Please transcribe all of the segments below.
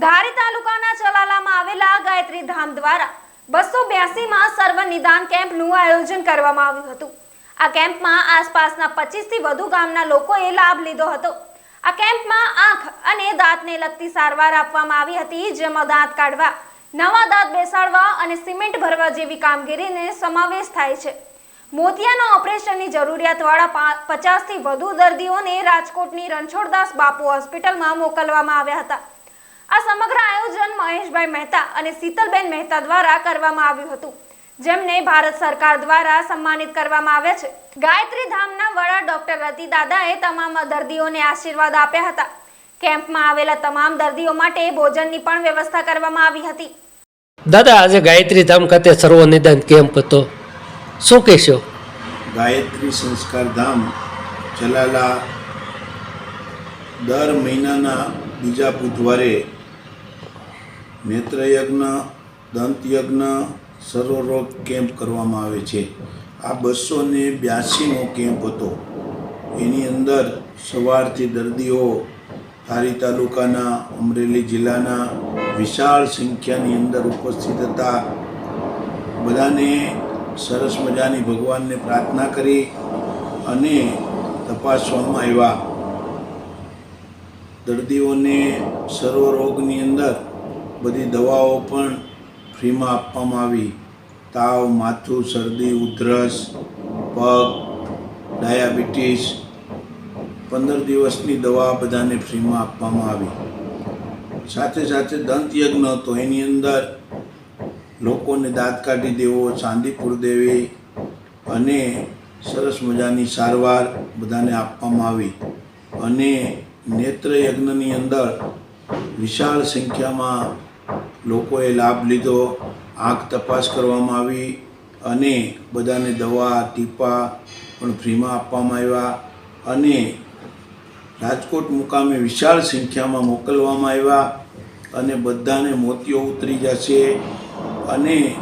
ધારી તાલુકાના ચલાલામાં આવેલા ગાયત્રી ધામ દ્વારા બસો બ્યાસીમાં સર્વ નિદાન કેમ્પનું આયોજન કરવામાં આવ્યું હતું. આ કેમ્પમાં આસપાસના પચીસથી વધુ ગામના લોકોએ લાભ લીધો હતો. આ કેમ્પમાં આંખ અને દાંતને લગતી સારવાર આપવામાં આવી હતી, જેમાં દાંત કાઢવા, નવા દાંત બેસાડવા અને સિમેન્ટ ભરવા જેવી કામગીરીને સમાવેશ થાય છે. મોતિયાના ઓપરેશનની જરૂરિયાતવાળા પચાસથી વધુ દર્દીઓને રાજકોટની રણછોડદાસ બાપુ હોસ્પિટલમાં મોકલવામાં આવ્યા હતા. આ સમગ્ર આયોજન મહેશભાઈ મહેતા અને શીતલબેન મહેતા દ્વારા કરવામાં આવ્યું હતું જેમને ભારત સરકાર દ્વારા સન્માનિત કરવામાં આવ્યા છે. ગાયત્રી ધામના વડા ડોક્ટર રતિ દાદાએ તમામ દર્દીઓને આશીર્વાદ આપ્યા હતા. કેમ્પમાં આવેલા તમામ દર્દીઓ માટે ભોજનની પણ વ્યવસ્થા કરવામાં આવી હતી. દાદા આજે ગાયત્રી ધામ ખાતે સર્વ નિદાન કેમ્પ હતો. શું કહેશો? ગાયત્રી સંસ્કાર ધામ જલાલા દર મહિનાના બીજા બુધવારે નેત્રયજ્ઞ, દંતયજ્ઞ, સર્વરોગ કેમ્પ કરવામાં આવે છે. આ બસો ને બ્યાસીમો કેમ્પ હતો. એની અંદર સવારથી દર્દીઓ ધારી તાલુકાના, અમરેલી જિલ્લાના વિશાળ સંખ્યાની અંદર ઉપસ્થિત હતા. બધાને સરસ મજાની ભગવાનને પ્રાર્થના કરી અને તપાસવામાં આવ્યા. દર્દીઓને સર્વરોગની અંદર બધી દવાઓ પણ ફ્રીમાં આપવામાં આવી. તાવ, માથું, શરદી, ઉધરસ, પગ, ડાયાબિટીસ, પંદર દિવસની દવા બધાને ફ્રીમાં આપવામાં આવી. સાથે સાથે દંતયજ્ઞ હતો. એની અંદર લોકોને દાંત કાઢી દેવો, ચાંદીપુર દેવી અને સરસ મજાની સારવાર બધાને આપવામાં આવી. અને નેત્ર યજ્ઞની અંદર વિશાળ સંખ્યામાં લોકોએ લાભ લીધો, આંખ તપાસ કરવામાં આવી અને બધાને દવા, ટીપા પણ ફ્રીમાં આપવામાં આવ્યા અને રાજકોટ મુકામે વિશાળ સંખ્યામાં મોકલવામાં આવ્યા અને બધાને મોતીઓ ઉતરી જશે અને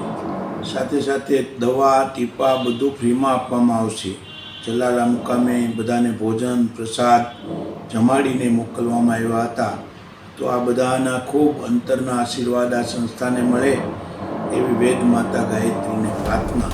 સાથે સાથે દવા, ટીપા બધું ફ્રીમાં આપવામાં આવશે. જલાલા મુકામે બધાને ભોજન, પ્રસાદ જમાડીને મોકલવામાં આવ્યા હતા. તો આ બધાના ખૂબ અંતરના આશીર્વાદ આ સંસ્થાને મળે એવી વેદ માતા ગાયત્રીને પ્રાર્થના.